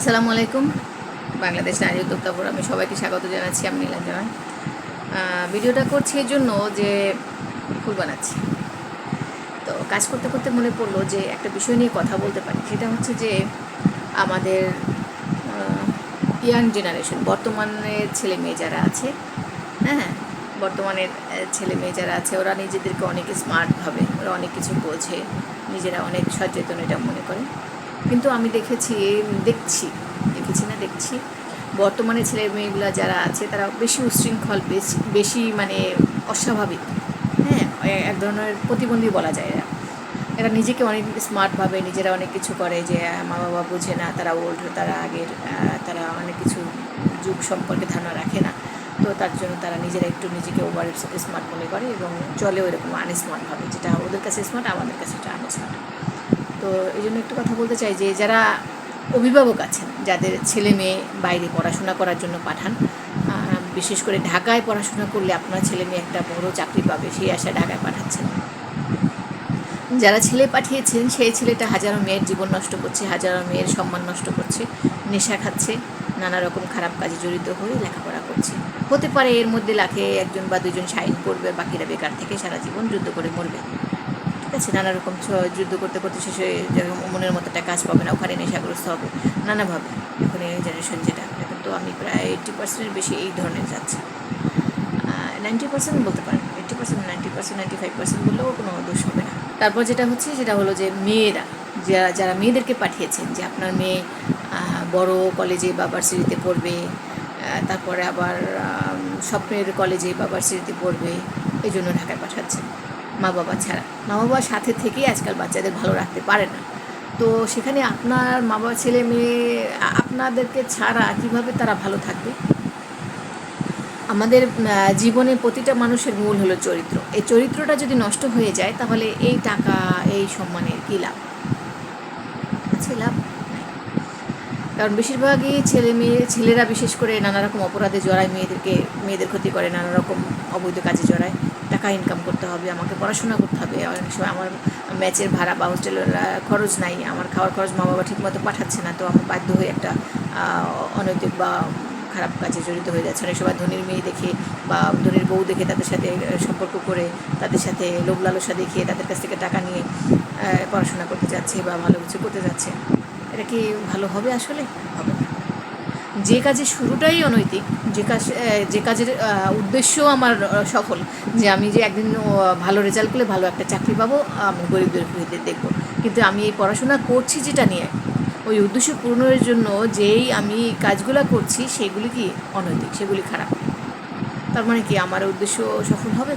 আসসালামু আলাইকুম। বাংলাদেশ নারী উদ্যোক্তা আমি সবাইকে স্বাগত জানাচ্ছি, আমি নীলাঞ্জনা ভিডিওটা করছি এই জন্য যে ফুল বানাচ্ছি। তো কাজ করতে করতে মনে পড়ল যে একটা বিষয় নিয়ে কথা বলতে পারি। সেটা হচ্ছে যে আমাদের ইয়াং জেনারেশন বর্তমানের ছেলে মেয়ে যারা আছে হ্যাঁ বর্তমানের ছেলে মেয়ে যারা আছে, ওরা নিজেদেরকে অনেক স্মার্ট ভাবে, ওরা অনেক কিছু বোঝে, নিজেরা অনেক সচেতন এটা মনে করে। কিন্তু আমি দেখেছি, দেখছি, দেখেছি না, দেখছি। বর্তমানে ছেলে মেয়েগুলো যারা আছে, তারা বেশি উশৃঙ্খল বেশি বেশি মানে অস্বাভাবিক। হ্যাঁ এক ধরনের প্রতিবন্ধী বলা যায় এরা। এরা নিজেকে অনেক স্মার্ট ভাবে, নিজেরা অনেক কিছু করে যে মা বাবা বোঝে না, তারা ওল্ড তারা আগের তারা অনেক কিছু যুগ সম্পর্কে ধারণা রাখে না। তো তার জন্য তারা নিজেরা একটু নিজেকে ওভার স্মার্ট মনে করে এবং চলে ওইরকম আনস্মার্ট ভাবে, যেটা ওদের কাছে স্মার্ট আমাদের কাছে এটা আনস্মার্ট তো এই জন্য একটু কথা বলতে চাই যে যারা অভিভাবক আছেন, যাদের ছেলে মেয়ে বাইরে পড়াশোনা করার জন্য পাঠান বিশেষ করে ঢাকায় পড়াশোনা করলে আপনার ছেলে মেয়ে একটা বড় চাকরি পাবে, সেই আশা ঢাকায় পাঠাচ্ছেন। যারা ছেলে পাঠিয়েছেন, সেই ছেলেটা হাজারো মেয়ের জীবন নষ্ট করছে, হাজারো মেয়ের সম্মান নষ্ট করছে, নেশা খাচ্ছে, নানা রকম খারাপ কাজে জড়িত হয়ে লেখাপড়া করছে। হতে পারে এর মধ্যে লাখে একজন বা দুজন সাইন করবে, বাকিরা বেকার থেকে সারা জীবন যুদ্ধ করে মরবে। ঠিক আছে নানা রকম যুদ্ধ করতে করতে শেষে যেরকম মনের মতো একটা কাজ পাবে না, ওখানে নেশাগ্রস্ত হবে। নানাভাবে এখন এই জেনারেশন যেটা। এখন তো আমি প্রায় এইট্টি পার্সেন্টের বেশি এই ধরনের যাচ্ছে। নাইনটি পার্সেন্ট বলতে পারেন। Eighty percent ninety percent ninety five percent বললেও কোনো দোষ হবে না। তারপর যেটা হচ্ছে, সেটা হলো যে মেয়েরা যারা যারা মেয়েদেরকে পাঠিয়েছেন, যে আপনার মেয়ে বড় কলেজে বা ভার্সিটিতে পড়বে তারপরে আবার স্বপ্নের কলেজে বা ভার্সিটিতে পড়বে, এই জন্য ঢাকায় পাঠাচ্ছেন। মা বাবা ছাড়া। মা বাবার সাথে থেকেই আজকাল বাচ্চাদের ভালো রাখতে পারে না। তো সেখানে আপনার মা বাবা ছেলে মেয়ে আপনাদেরকে ছাড়া কীভাবে তারা ভালো থাকবে? আমাদের জীবনে প্রতিটা মানুষের মূল হলো চরিত্র। এই চরিত্রটা যদি নষ্ট হয়ে যায়, তাহলে এই টাকা, এই সম্মানের কী লাভ আছে লাভ নাই। কারণ বেশিরভাগই ছেলে মেয়ে, ছেলেরা বিশেষ করে নানা রকম অপরাধে জড়ায়, মেয়েদেরকে, মেয়েদের ক্ষতি করে নানা রকম অবৈধ কাজে জড়ায়। টাকা ইনকাম করতে হবে, আমাকে পড়াশোনা করতে হবে অনেক সময় আমার ম্যাচের ভাড়া বা হোস্টেলের খরচ নাই, আমার খাওয়ার খরচ মা বাবা ঠিকমতো পাঠাচ্ছে না, তো আমার বাধ্য হয়ে একটা অনৈতিক বা খারাপ কাজে জড়িত হয়ে যাচ্ছে। অনেক সময় ধনীর মেয়ে দেখে বা ধনীর বউ দেখে তাদের সাথে সম্পর্ক করে, তাদের সাথে লোভ লালসা দেখিয়ে তাদের কাছ থেকে টাকা নিয়ে পড়াশোনা করতে যাচ্ছে বা ভালো কিছু করতে যাচ্ছে। এটা কি ভালো হবে আসলে? হবে যে কাজের শুরুটাই অনৈতিক, যে কাজ যে কাজের উদ্দেশ্য আমার সফল, যে আমি যে একদিন ভালো রেজাল্ট করলে ভালো একটা চাকরি পাবো, আমি গরিবদের ঘুরিতে দেখব। কিন্তু আমি এই পড়াশোনা করছি যেটা নিয়ে, ওই উদ্দেশ্য পূরণের জন্য যেই আমি কাজগুলো করছি, সেগুলি কি অনৈতিক, সেগুলি খারাপ? তার মানে কি আমার উদ্দেশ্য সফল হবে?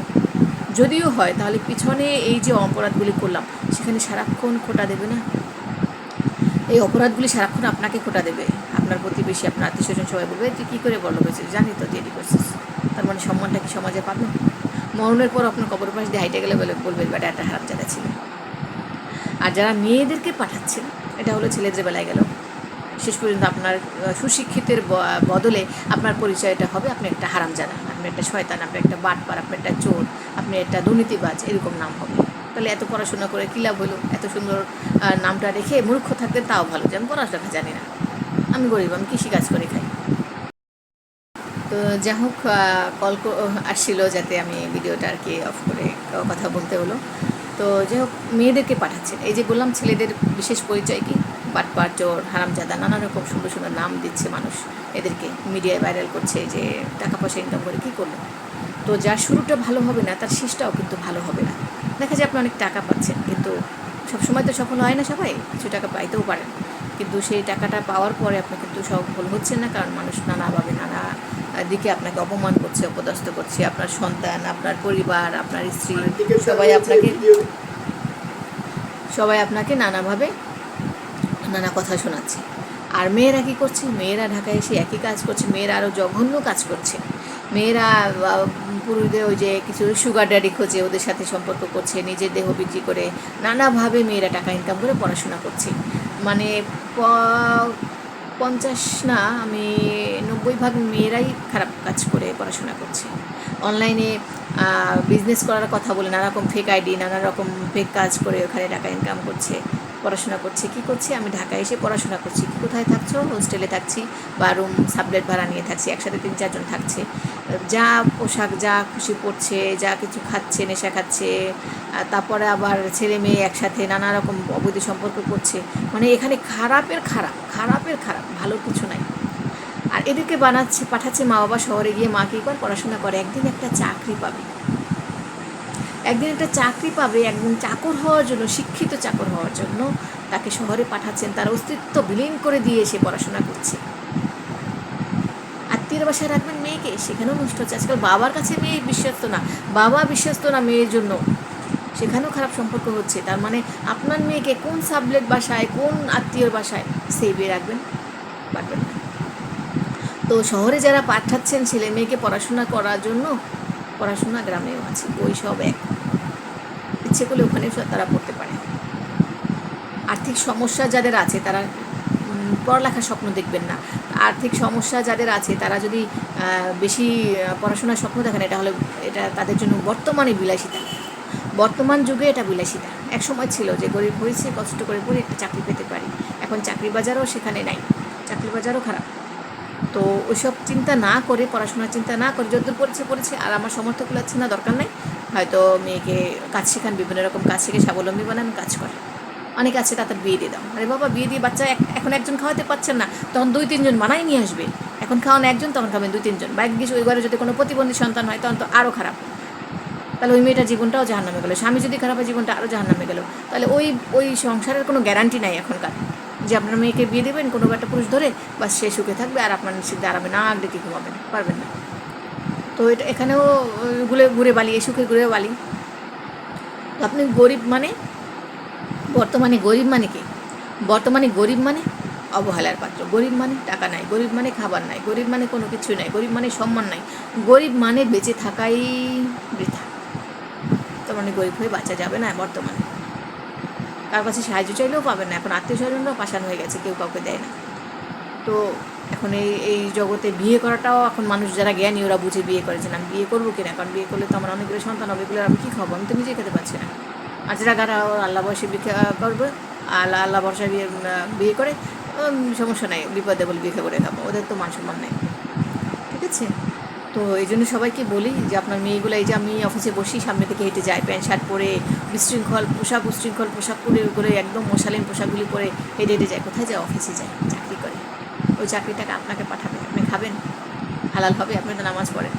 যদিও হয়, তাহলে পিছনে এই যে অপরাধগুলি করলাম, সেখানে সারাক্ষণ খোটা দেবে না? এই অপরাধগুলি সারাক্ষণ আপনাকে খোটা দেবে। আপনার প্রতিবেশী, আপনার আত্মীয় স্বজন সবাই বলবে, তুই কী করে বড় হয়েছিস? জানি তো এটি করছিস। তার মানে সম্মানটা কি সমাজে পাবেন মরণের পর আপনার কবর পাশ দিয়ে হাইটে গেলে বলে বলবে, বেটা, একটা হারাম জায়গা ছিল। আর যারা মেয়েদেরকে পাঠাচ্ছেন, এটা হলো ছেলেদের বেলায় গেল। শেষ পর্যন্ত আপনার সুশিক্ষিতের বদলে আপনার পরিচয়টা হবে, আপনি একটা হারাম জানা আপনি একটা শয়তান, আপনি একটা বাটপার, আপনি একটা চোর, আপনি একটা দুর্নীতিবাজ, এরকম নাম হবে। তাহলে এত পড়াশোনা করে কী লাভ হলো? এত সুন্দর নামটা রেখে মূর্খ থাকতে তাও ভালো। যে আমি পড়াশোনা জানি না। আমি গরিব, আমি কৃষিকাজ করে খাই। তো যাই হোক কল আসছিল যাতে আমি ভিডিওটা আর কি অফ করে কথা বলতে হলো। তো যাই হোক, মেয়েদেরকে পাঠাচ্ছেন এই যে বললাম, ছেলেদের বিশেষ পরিচয় কি? বাটপার চোর, হারামজাদা, নানা রকম সুন্দর সুন্দর নাম দিচ্ছে মানুষ এদেরকে। মিডিয়ায় ভাইরাল করছে যে টাকা পয়সা ইনকাম করে কী করল? তো যার শুরুটা ভালো হবে না, তার শেষটাও কিন্তু ভালো হবে না। দেখা যায় আপনি অনেক টাকা পাচ্ছেন, কিন্তু সবসময় তো সফল হয় না সবাই, কিছু টাকা পাইতেও পারেন। কিন্তু সেই টাকাটা পাওয়ার পরে আপনি কিন্তু সফল হচ্ছেন না, কারণ মানুষ নানাভাবে নানা দিকে আপনাকে অপমান করছে, অপদস্থ করছে। আপনার সন্তান, আপনার পরিবার, আপনার স্ত্রী, সবাই আপনাকে সবাই আপনাকে নানাভাবে নানা কথা শোনাচ্ছে। আর মেয়েরা কী করছে? মেয়েরা ঢাকায় এসে একই কাজ করছে, মেয়েরা আরও জঘন্য কাজ করছে। মেয়েরা পুরুষদের ওই যে কিছু সুগার ড্যাডি খোঁজে, ওদের সাথে সম্পর্ক করছে, নিজের দেহ বিক্রি করে, নানাভাবে মেয়েরা টাকা ইনকাম করে পড়াশোনা করছে। মানে পঞ্চাশ না, আমি নব্বই ভাগ মেয়েরাই খারাপ কাজ করে পড়াশোনা করছে। অনলাইনে বিজনেস করার কথা বলে নানা রকম ফেক আইডি নানা রকম ফেক কাজ করে ওখানে টাকা ইনকাম করছে। পড়াশোনা করছে, কি করছে? আমি ঢাকায় এসে পড়াশোনা করছি। কোথায় থাকছো? হোস্টেলে থাকছি, বা রুম সাবলেট ভাড়া নিয়ে থাকছি, একসাথে তিন চারজন থাকছে। যা পোশাক, যা খুশি পড়ছে যা কিছু খাচ্ছে, নেশা খাচ্ছে তারপরে আবার ছেলে মেয়ে একসাথে নানা রকম অবৈধ সম্পর্ক করছে। মানে এখানে খারাপের খারাপ খারাপের খারাপ, ভালো কিছু নাই। আর এদেরকে বানাচ্ছে, পাঠাচ্ছে মা বাবা শহরে গিয়ে মা কী কর? পড়াশোনা করে। একদিন একটা চাকরি পাবে। একদিন একটা চাকরি পাবে, একদিন চাকর হওয়ার জন্য, শিক্ষিত চাকর হওয়ার জন্য তাকে শহরে পাঠাচ্ছেন। তার অস্তিত্ব বিলীন করে দিয়ে সে পড়াশোনা করছে। আত্মীয়ের বাসায় রাখবেন মেয়েকে, সেখানেও নষ্ট হচ্ছে। আজকাল বাবার কাছে মেয়ে বিশ্বস্ত না, বাবা বিশ্বস্ত না মেয়ের জন্য। সেখানেও খারাপ সম্পর্ক হচ্ছে। তার মানে আপনার মেয়েকে কোন সাবলেট বাসায়, কোন আত্মীয়র বাসায় বিয়ে রাখবেন? পারবেন না। তো শহরে যারা পাঠাচ্ছেন ছেলে মেয়েকে পড়াশোনা করার জন্য, পড়াশোনা গ্রামেও আছে। বই সব এক। ইচ্ছে করলে ওখানে তারা পড়তে পারে। আর্থিক সমস্যা যাদের আছে, তারা পড়ালেখার স্বপ্ন দেখবেন না। আর্থিক সমস্যা যাদের আছে, তারা যদি বেশি পড়াশোনার স্বপ্ন দেখেন, এটা হলে এটা তাদের জন্য বর্তমানে বিলাসিতা। বর্তমান যুগে এটা বিলাসিতা। এক সময় ছিল যে গরিব হয়েছে, কষ্ট করে পড়ে একটা চাকরি পেতে পারি। এখন চাকরি বাজারও সেখানে নাই। চাকরি বাজারও খারাপ। তো ওইসব চিন্তা না করে, পড়াশোনার চিন্তা না করে যতদূর পড়েছে পড়েছে, আর আমার সমর্থ কুলাচ্ছে না, দরকার নেই। হয়তো মেয়েকে কাজ শেখান, বিভিন্ন রকম কাজ শিখে স্বাবলম্বী বানান, কাজ করে। অনেক আছে তাদের বিয়ে দিয়ে দাও। আরে বাবা, বিয়ে দিয়ে বাচ্চা এখন একজন খাওয়াতে পারছেন না, তখন দুই, তিনজন বানাই নিয়ে আসবে। এখন খাওয়ানো একজন, তখন খাবেন দুই, তিনজন। বাইক গিয়ে ওই ঘরে যদি কোনো প্রতিবন্ধী সন্তান হয়, তখন তো আরও খারাপ। তাহলে ওই মেয়েটার জীবনটাও জাহান নামে গেলো। স্বামী যদি খারাপ হয়, জীবনটা আরও জাহান নামে গেলো। তাহলে ওই ওই সংসারের কোনো গ্যারান্টি নাই এখনকার। যে আপনার মেয়েকে বিয়ে দেবেন, কোনো একটা পুরুষ ধরে বা সে সুখে থাকবে আর আপনার নিশ্চিন্তে আরামে না কি ডেকে ঘুমাবেন, পারবেন না। তো এটা এখানেও ঘুরে ঘুরে বালি এ সুখে ঘুরে বালি। তো আপনি গরিব মানে? বর্তমানে গরিব মানে কি? বর্তমানে গরিব মানে? অবহেলার পাত্র। গরিব মানে টাকা নাই, গরিব মানে খাবার নাই, গরিব মানে কোনো কিছু নাই, গরিব মানে সম্মান নাই। গরিব মানে বেঁচে থাকাই বৃথা। তার মানে গরিব হয়ে বাঁচা যাবে না বর্তমানে। কার কাছে সাহায্য চাইলেও পাবেন না। এখন আত্মীয় স্বজনরাও পাশান হয়ে গেছে, কেউ কাউকে দেয় না। তো এখন এই এই জগতে বিয়ে করাটাও এখন মানুষ যারা জ্ঞানী, ওরা বুঝে বিয়ে করেছেন আমি বিয়ে করব কিনা? কারণ বিয়ে করলে তো আমার অনেকগুলো সন্তান হবে এগুলো আমি কী খাব? আমি তো নিজেই খেতে পারছি না। আর যারা গারা আল্লাহ বয়সে বিয়ে করবে আল্লাহ আল্লাহ বর্ষায় বিয়ে বিয়ে করে সমস্যা নাই, বিপদে বলে বিয়ে করে খাব। ওদের তো মান সম্মান নেই। ঠিক আছে? তো এই জন্য সবাইকে বলি যে আপনার মেয়েগুলো এই যে আমি অফিসে বসি, সামনে থেকে হেঁটে যায়, প্যান্ট, শার্ট পরে বিশৃঙ্খল, পোশাক উশৃঙ্খল, পোশাক পরে, করে একদম মশালীন পোশাকগুলি পরে হেঁটে হেঁটে যায়। কোথায় যায়? অফিসে যায়, চাকরি করে। ওই চাকরিটাকে আপনাকে পাঠাবে। আপনি খাবেন, হালাল হবে, আপনি তো নামাজ পড়েন।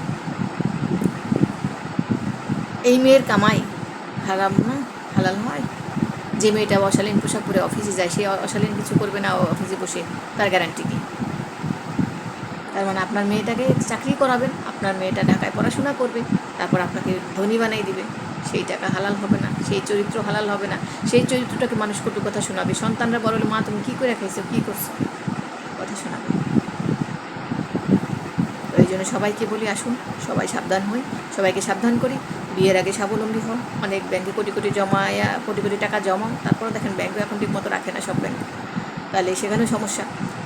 এই মেয়ের কামাই হারাম না হালাল হয় যে মেয়েটা অশালীন পোশাক পরে অফিসে যায়, সে অশালীন কিছু করবে না অফিসে বসে তার গ্যারান্টি কি? তার মানে আপনার মেয়েটাকে চাকরি করাবেন, আপনার মেয়েটা ঢাকায় পড়াশোনা করবে, তারপর আপনাকে ধনী বানাই দিবে। সেই টাকা হালাল হবে না, সেই চরিত্র হালাল হবে না, সেই চরিত্রটাকে মানুষ কটু কথা শোনাবে। সন্তানরা বড় মা, তুমি কী করে খাইছো, কী করছ? কথা শোনাবে। এই জন্য সবাইকে বলি, আসুন, সবাই সাবধান হই, সবাইকে সাবধান করি। বিয়ের আগে স্বাবলম্বী হও অনেক ব্যাংকে কোটি কোটি জমায়া, কোটি কোটি টাকা জমাও, তারপরে দেখেন ব্যাংকও এখন ঠিক মতো রাখে না সব ব্যাংক। তাহলে সেখানেও সমস্যা।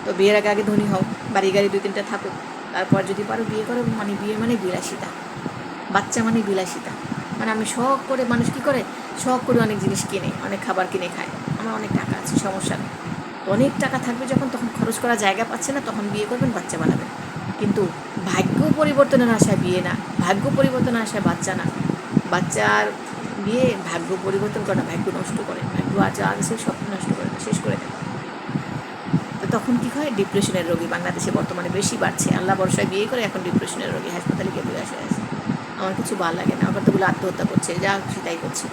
তো বিয়ের আগে আগে ধনী হও বাড়ি গাড়ি দুই তিনটা থাকুক। তারপর যদি পারো বিয়ে করো মানে বিয়ে মানে বিলাসিতা। বাচ্চা মানে বিলাসিতা। মানে আমি শখ করে মানুষ কী করে? শখ করে অনেক জিনিস কিনে অনেক খাবার কিনে খায়। আমার অনেক টাকা আছে সমস্যা নেই। অনেক টাকা থাকবে যখন তখন খরচ করার জায়গা পাচ্ছে না তখন বিয়ে করবেন বাচ্চা বানাবেন। কিন্তু ভাগ্য পরিবর্তনের আশায় বিয়ে না ভাগ্য পরিবর্তনের আশায় বাচ্চা না। বাচ্চার বিয়ে ভাগ্য পরিবর্তন করে না ভাগ্য নষ্ট করে। ভাগ্য আছে সব নষ্ট করে না, শেষ করে দেয়। তখন কী হয়? ডিপ্রেশনের রোগী বাংলাদেশে বর্তমানে বেশি বাড়ছে। আল্লাহ বর্ষায় বিয়ে করে এখন ডিপ্রেশনের রোগী হাসপাতালে গিয়ে বলে আসে আমার কিছু ভালো লাগে না। আমার তোগুলো আত্মহত্যা করছে। যা তাই করছে।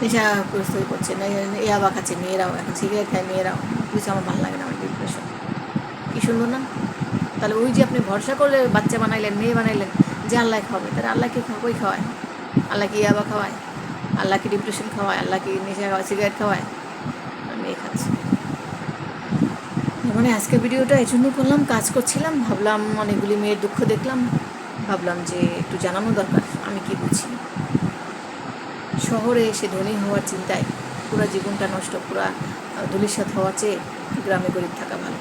নেশাগ্রস্ত পড়ছে। না ইয়াবা খাচ্ছে। মেয়েরাও এখন সিগারেট খায়, মেয়েরাও। কিছু আমার ভালো লাগে না আমার ডিপ্রেশন কী সুন্দর না? তাহলে ওই যে আপনি ভরসা করলে বাচ্চা বানাইলেন, মেয়ে বানাইলেন, যে আল্লাহ খাওয়াবে, তাহলে আল্লাহকে কই খাওয়ায়। আল্লাহকে ইয়াবা খাওয়ায়? আল্লাহকে ডিপ্রেশন খাওয়ায়? আল্লাহকে নেশা খাওয়ায়? সিগারেট খাওয়ায়? মেয়ে খাচ্ছে। মানে আজকে ভিডিওটা এই জন্য করলাম, কাজ করছিলাম, ভাবলাম অনেকগুলি মেয়ের দুঃখ দেখলাম, ভাবলাম যে একটু জানানো দরকার, আমি কি বুঝি? শহরে এসে ধনী হওয়ার চিন্তায় পুরো জীবনটা নষ্ট, পুরা ধুলিসাত হওয়ার চেয়ে গ্রামে গরিব থাকা ভালো।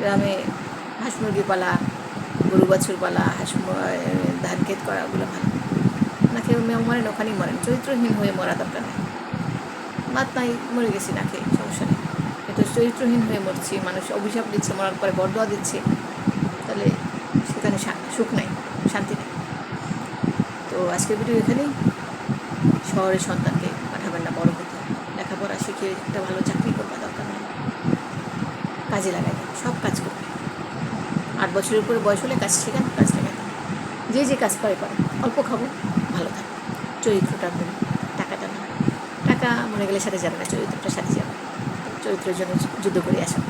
গ্রামে হাঁস মুরগি পালা, গরু বাছুর পালা, হাঁস ধান ক্ষেত করা ওগুলো ভালো। না কেউ মেয়ে মরেন, ওখানেই মরেন, চরিত্রহীন হয়ে মরা দরকার নেই। মাত নাই, মরে গেছি না খেয়ে, সমস্যা নেই। চরিত্রহীন হয়ে মরছি, মানুষ অভিশাপ দিচ্ছে, মরার পরে বরদোয়া দিচ্ছে। তাহলে সেখানে সুখ নাই, শান্তি নেই। তো আজকের ভিডিও এখানেই। শহরের সন্তানকে পাঠাবেন না, বড় হতে। লেখাপড়া শিখে একটা ভালো চাকরি করবা দরকার নেই। কাজে লাগাই সব কাজ করবে আট বছরের উপরে বয়স হলে কাজ শেখান, কাজ লাগাই যে যে কাজ পারে করে অল্প খাব, ভালো থাকব চরিত্রটা টাকাটা না। টাকা মনে গেলে সাথে যাবে না, চরিত্রটা সাথে যাবে চরিত্রের জন্য যুদ্ধ করে আসা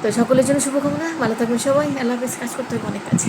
তো সকলের জন্য শুভকামনা, ভালো থাকবেন সবাই, আল্লাহ হাফিজ, কাজ করতে হবে অনেক কাছে